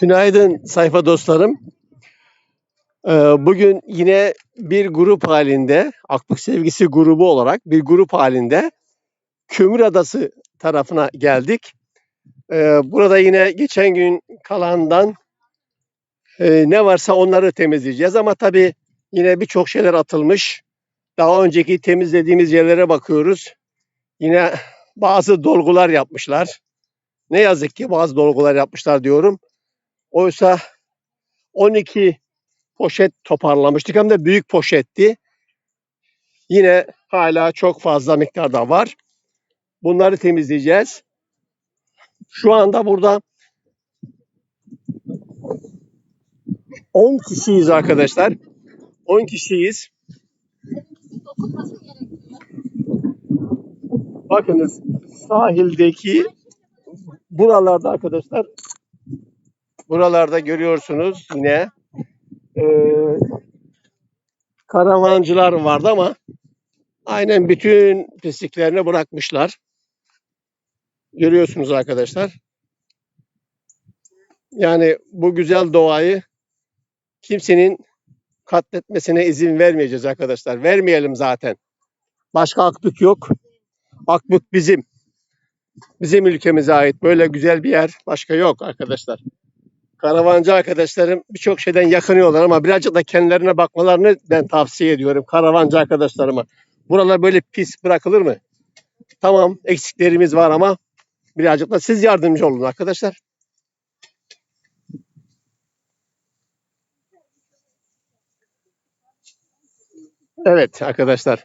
Günaydın sayfa dostlarım. Ee, Bugün yine bir grup halinde, Akbük Sevgisi grubu olarak bir grup halinde Kömür Adası tarafına geldik. Ee, Burada yine geçen gün kalandan e, ne varsa onları temizleyeceğiz ama tabii yine birçok şeyler atılmış. Daha önceki temizlediğimiz yerlere bakıyoruz. Yine bazı dolgular yapmışlar. Ne yazık ki bazı dolgular yapmışlar diyorum. Oysa 12 poşet toparlamıştık hem de büyük poşetti. Yine hala çok fazla miktarda var. Bunları temizleyeceğiz. Şu anda burada 10 kişiyiz arkadaşlar. 10 kişiyiz. Bakınız sahildeki buralarda arkadaşlar buralarda görüyorsunuz yine eee, karavancılar vardı ama aynen bütün pisliklerini bırakmışlar. Görüyorsunuz arkadaşlar. Yani bu güzel doğayı kimsenin katletmesine izin vermeyeceğiz arkadaşlar. Vermeyelim zaten. Başka Akbük yok. Akbük bizim. Bizim ülkemize ait böyle güzel bir yer başka yok arkadaşlar. Karavancı arkadaşlarım birçok şeyden yakınıyorlar ama birazcık da kendilerine bakmalarını ben tavsiye ediyorum karavancı arkadaşlarıma. Buralar böyle pis bırakılır mı? Tamam eksiklerimiz var ama birazcık da siz yardımcı olun arkadaşlar. Evet arkadaşlar.